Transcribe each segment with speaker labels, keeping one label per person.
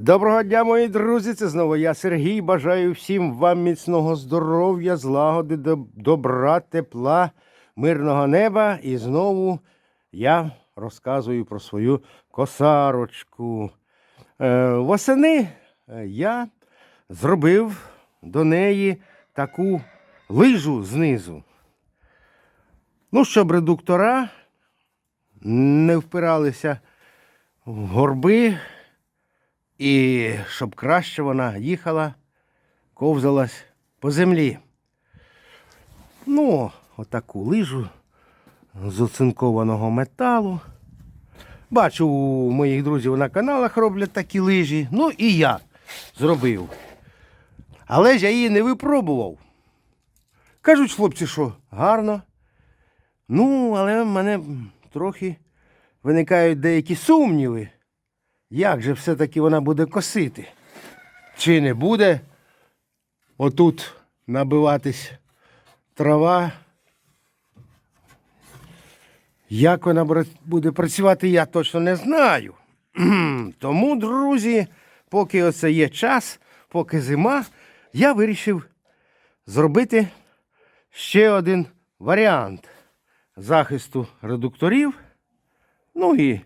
Speaker 1: Доброго дня, мої друзі! Це знову я Сергій. Бажаю всім вам міцного здоров'я, злагоди, добра, тепла, мирного неба. І знову я розказую про свою косарочку. Е, восени е, я зробив до неї таку лижу знизу. Ну, щоб редуктора не впиралися в горби. І щоб краще вона їхала, ковзалась по землі. Ну, отаку лижу з оцинкованого металу. Бачу, у моїх друзів на каналах роблять такі лижі. Ну і я зробив. Але ж я її не випробував. Кажуть хлопці, що гарно. Ну, але в мене трохи виникають деякі сумніви. Як же все-таки вона буде косити? Чи не буде отут набиватись трава? Як вона буде працювати, я точно не знаю. Тому, друзі, поки оце є час, поки зима, я вирішив зробити ще один варіант захисту редукторів. Ну і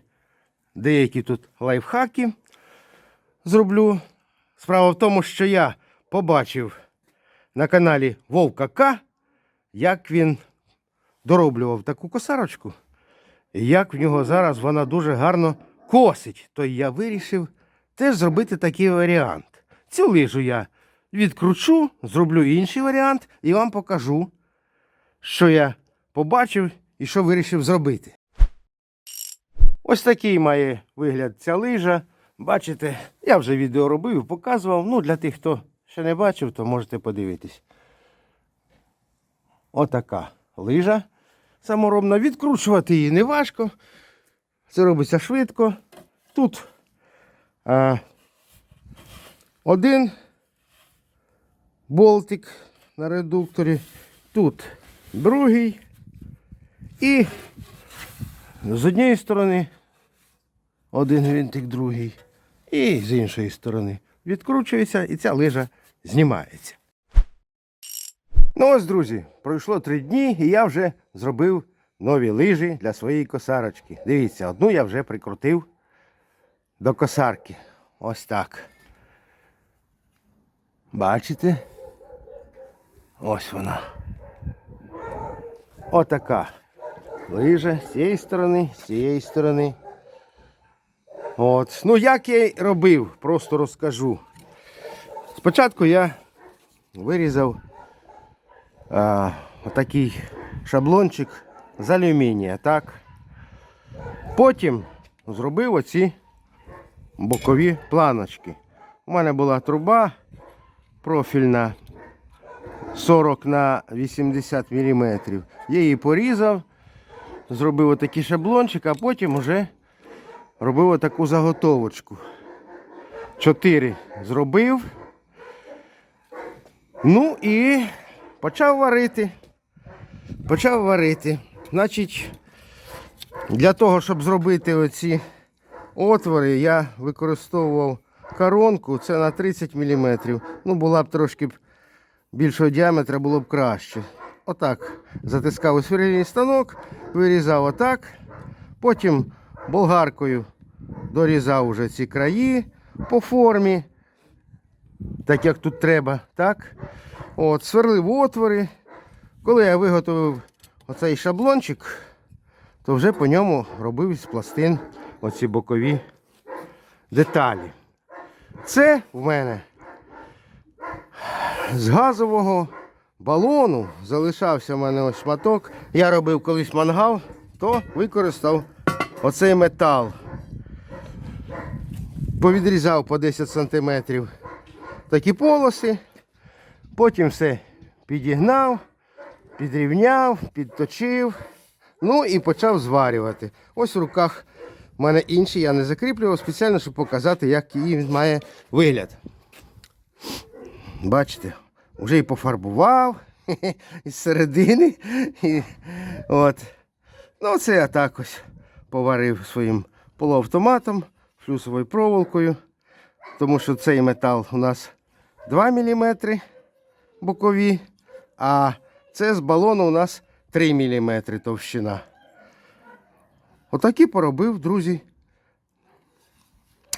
Speaker 1: деякі тут лайфхаки зроблю. Справа в тому, що я побачив на каналі Вовка К, як він дороблював таку косарочку, і як в нього зараз вона дуже гарно косить. То я вирішив теж зробити такий варіант. Цю лижу я відкручу, зроблю інший варіант і вам покажу, що я побачив і що вирішив зробити. Ось такий має вигляд ця лижа. Бачите, я вже відео робив, показував. Ну, для тих, хто ще не бачив, то можете подивитись. Отака лижа саморобна. Відкручувати її не важко. Це робиться швидко. Тут а, один болтик на редукторі, тут другий. І з однієї сторони один гвинтик, другий. І з іншої сторони відкручується і ця лижа знімається. Ну ось, друзі, пройшло три дні, і я вже зробив нові лижі для своєї косарочки. Дивіться, одну я вже прикрутив до косарки. Ось так. Бачите? Ось вона. Отака лижа з цієї сторони, з цієї сторони. От. Ну, як я й робив, просто розкажу. Спочатку я вирізав а, отакий шаблончик з алюмінія, так? Потім зробив оці бокові планочки. У мене була труба профільна 40 на 80 мм. Я її порізав, зробив отакий шаблончик, а потім вже робив отаку заготовочку. Чотири зробив. Ну і почав варити. Почав варити. Значить, для того, щоб зробити оці отвори, я використовував коронку, це на 30 мм. Ну, була б трошки більшого діаметра, було б краще. Отак затискав у станок, вирізав отак. Потім болгаркою дорізав уже ці краї по формі, так як тут треба. так. От, Сверлив отвори. Коли я виготовив оцей шаблончик, то вже по ньому робив із пластин оці бокові деталі. Це в мене з газового балону залишався в мене ось шматок. Я робив колись мангал, то використав оцей метал. Повідрізав по 10 см такі полоси. Потім все підігнав, підрівняв, підточив. Ну і почав зварювати. Ось в руках в мене інший, я не закріплював спеціально, щоб показати, як її має вигляд. Бачите, вже і пофарбував із середини. І, от. Ну, це я так ось поварив своїм полуавтоматом, флюсовою проволокою. тому що цей метал у нас 2 мм бокові, а це з балону у нас 3 мм товщина. Отакі поробив, друзі,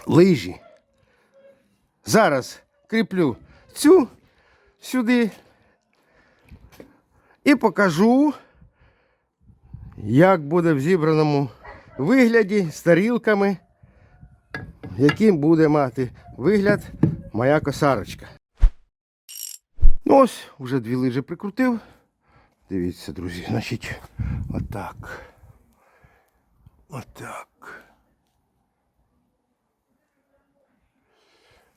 Speaker 1: лижі. Зараз кріплю цю сюди і покажу, як буде в зібраному вигляді з тарілками, яким буде мати вигляд моя косарочка. Ну ось, вже дві лижі прикрутив. Дивіться, друзі, значить, отак. Отак.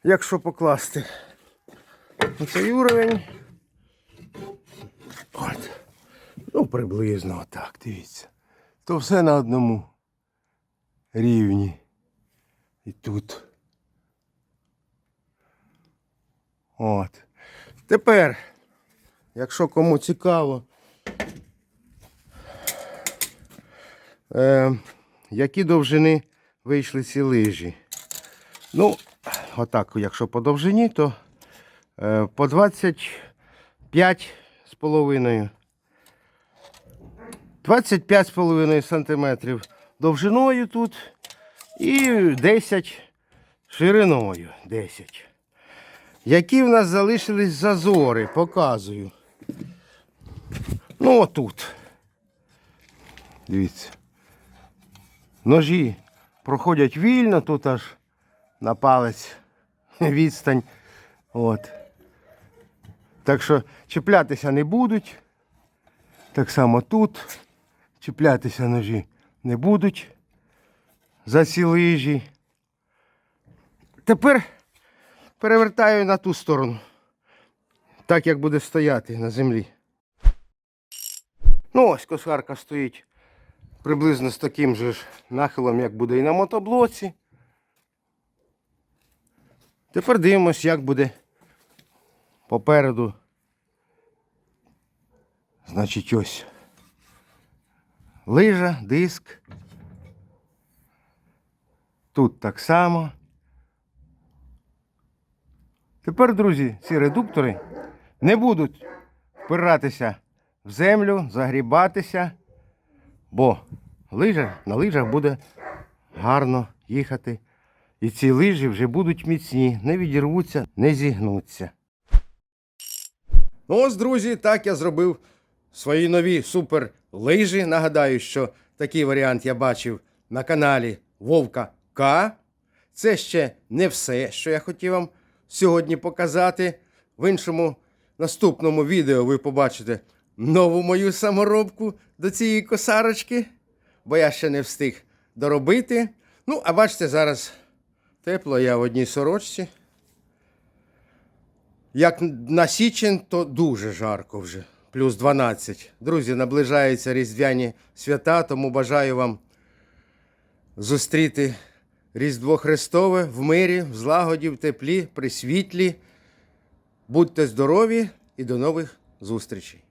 Speaker 1: Якщо покласти цей уровень. От. Ну, приблизно отак, дивіться. То все на одному рівні. І тут. От. Тепер, якщо кому цікаво, е, які довжини вийшли ці лижі. Ну, отак, якщо по довжині, то по 25 з половиною. 25,5 сантиметрів довжиною тут і 10 шириною. 10. Які в нас залишились зазори, показую. Ну, отут. Дивіться. Ножі проходять вільно, тут аж на палець відстань. От. Так що чіплятися не будуть. Так само тут чіплятися ножі не будуть за ці лижі. Тепер перевертаю на ту сторону, так як буде стояти на землі. Ну ось косарка стоїть приблизно з таким же ж нахилом, як буде і на мотоблоці. Тепер дивимось, як буде попереду. Значить, ось лижа, диск. Тут так само. Тепер, друзі, ці редуктори не будуть впиратися в землю, загрібатися, бо лижа на лижах буде гарно їхати. І ці лижі вже будуть міцні, не відірвуться, не зігнуться. Ну ось, друзі, так я зробив свої нові супер лижі. Нагадаю, що такий варіант я бачив на каналі Вовка К. Це ще не все, що я хотів вам сьогодні показати. В іншому наступному відео ви побачите нову мою саморобку до цієї косарочки, бо я ще не встиг доробити. Ну, а бачите, зараз тепло, я в одній сорочці. Як на січень, то дуже жарко вже. Плюс 12. Друзі, наближаються різдвяні свята, тому бажаю вам зустріти Різдво Христове в мирі, в злагоді, в теплі, при світлі. Будьте здорові і до нових зустрічей!